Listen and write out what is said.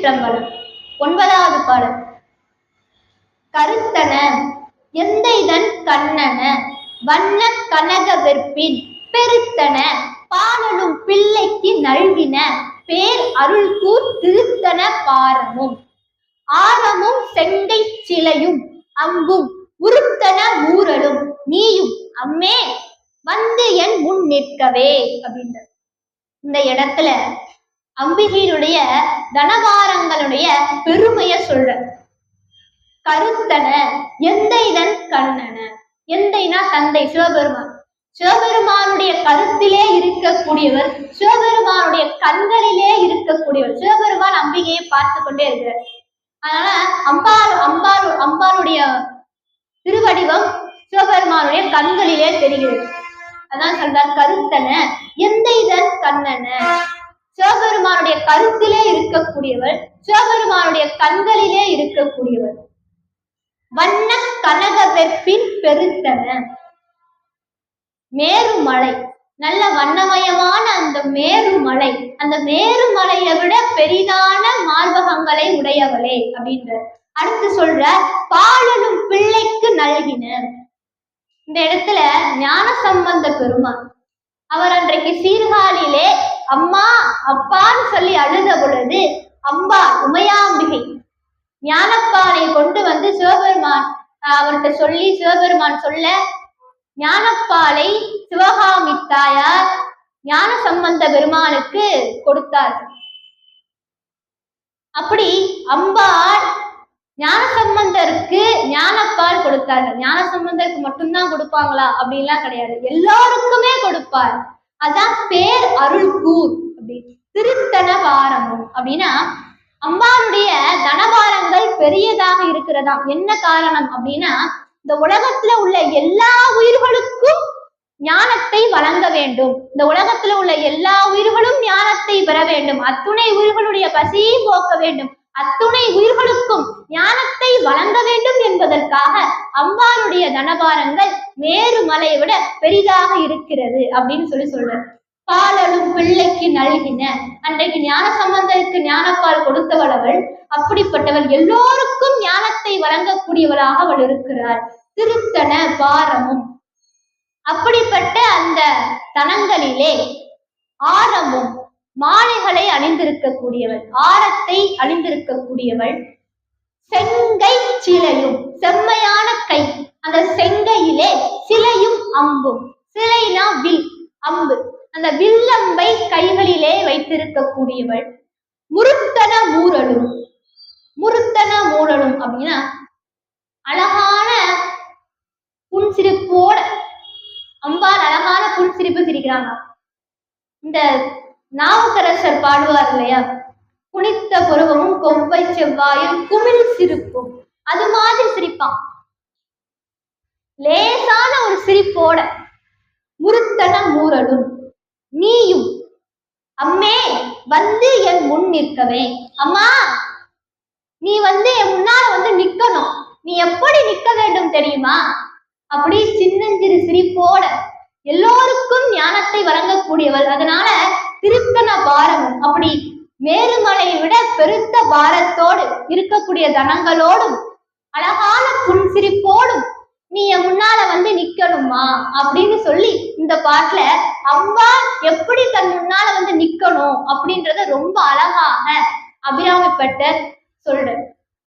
திருச்சிற்றம்பலம் ஒன்பதாவது பாடல். கருத்தன எந்த இதன் கண்ணன வண்ண கனக வெற்பின் பெருத்தன பாடலும் பிள்ளைக்கு நல்கின பேர் அருள்கூர் திருத்தன பாரமும். ஆரமும் செங்கை சிலையும் அம்பும் உருத்தன ஊரலும் நீயும் அம்மே வந்து என் முன் நிற்கவே அப்படின்ற இந்த இடத்துல அம்பிகையினுடைய தனவார தனவாரங்களுடைய பெருமைய சொல்ற கருத்தன எந்த இதன் கண்ணன? எந்தைனா தந்தை சிவபெருமான். சிவபெருமானுடைய கருத்திலே இருக்கக்கூடியவர் சிவபெருமானுடைய கண்களிலே இருக்கக்கூடியவர். சிவபெருமான் அம்பிகையை பார்த்து கொண்டே இருக்கிறார். அதனால அம்பாள் அம்பாள் அம்பாளுடைய திருவடிவம் சிவபெருமானுடைய கண்களிலே தெரிகிறது. அதான் சொல்றார் கருத்தன எந்த இதன் கண்ணன? சிவபெருமானுடைய கருத்திலே இருக்கக்கூடியவர் சிவபெருமானுடைய கண்களிலே இருக்கக்கூடியவர். வண்ண கனக வெப்பின் பெருத்தன. மேருமலை நல்ல வண்ணமயமான அந்த மேருமலை அந்த மேருமலையை விட பெரிதான மார்பகங்களை உடையவளே அப்படின்ற அடுத்து சொல்ற பாலனும் பிள்ளைக்கு நல்கின. இந்த இடத்துல ஞான சம்பந்த பெருமான் அவர் அன்றைக்கு சீர்காழியிலே அம்மா அப்பான்னு சொல்லி அழுத பொழுது அம்பா உமையாம்பிகை ஞானப்பானை கொண்டு வந்து சிவபெருமான் அவர்கிட்ட சொல்லி சிவபெருமான் சொல்ல ஞானப்பாலை சிவகாமி தாயார் ஞான சம்பந்த பெருமானுக்கு கொடுத்தார் அப்படி அம்பா ஞான சம்பந்தருக்கு ஞானப்பால் கொடுத்தார்கள் ஞான சம்பந்தருக்கு மட்டும்தான் கொடுப்பாங்களா? அப்படின்லாம் கிடையாது. எல்லாருக்குமே கொடுப்பார். அதான் பேர் அருள் கூர் அப்படி. திருத்தனவாரமும் அப்படின்னா அம்பாளுடைய தனபாரங்கள் பெரியதாக இருக்கிறதாம் என்ன காரணம் அப்படின்னா இந்த உலகத்துல உள்ள எல்லா உயிர்களுக்கும் ஞானத்தை வழங்க வேண்டும். இந்த உலகத்துல உள்ள எல்லா உயிர்களும் ஞானத்தை பெற வேண்டும். அத்துணை உயிர்களுடைய பசியை போக்க வேண்டும். அத்துணை உயிர்களுக்கும் ஞானத்தை வழங்க வேண்டும் என்பதற்காக அம்பாருடைய தனபாரங்கள் மேரு மலையை விட பெரிதாக இருக்கிறது அப்படின்னு சொல்லி சொல்றார். பாலலும் பிள்ளைக்கு நல்கின அன்றைக்கு ஞான சம்பந்தருக்கு ஞானப்பால் கொடுத்தவள் அவள் அப்படிப்பட்டவள் எல்லோருக்கும் ஞானத்தை வழங்கக்கூடியவளாக அவள் இருக்கிறார் திருத்தன பாரமும். அப்படிப்பட்ட அந்த தனங்களிலே ஆரமும். மாலைகளை அணிந்திருக்கக்கூடியவள் ஆரத்தை அணிந்திருக்கக்கூடியவள். செங்கை சிலையும் செம்மையான கை. அந்த செங்கையிலே சிலையும் அம்பும். சிலைனா வில் அம்பு. அந்த வில்லம்பை கைகளிலே வைத்திருக்கக்கூடியவள். முருத்தன மூரலும் முருத்தன மூரலும் அப்படின்னா அழகான புன்சிரிப்போட அம்பாள் அழகான புன்சிரிப்பு சிரிக்கிறாங்க. இந்த நாவுக்கரசர் பாடுவார் இல்லையா? குனித்த புருவமும் கொம்பை செவ்வாயும் குமிழ் சிரிப்பும். அது மாதிரி சிரிப்பான். லேசான ஒரு சிரிப்போட முருத்தன மூரலும் நீயும் அம்மே வந்து என் முன் நிற்கவே. அம்மா நீ வந்து என் முன்னால வந்து நிக்கணும். நீ எப்படி நிக்க வேண்டும் தெரியுமா? அப்படி சின்னஞ்சிறு சிரிப்போட எல்லோருக்கும் ஞானத்தை வழங்கக்கூடியவள். அதனால திருத்தன பாரமும். அப்படி மேருமலையை விட பெருத்த பாரத்தோடு இருக்கக்கூடிய தனங்களோடும் அழகான புன்சிரிப்போடும் நீ என் முன்னால வந்து நிக்கணுமா? அப்படின்னு சொல்லி இந்த பாட்டுல அம்பா எப்படி தன் முன்னால வந்து நிக்கணும் அப்படின்றத ரொம்ப அழகாக அபிராமிப்பட்ட சொல்ற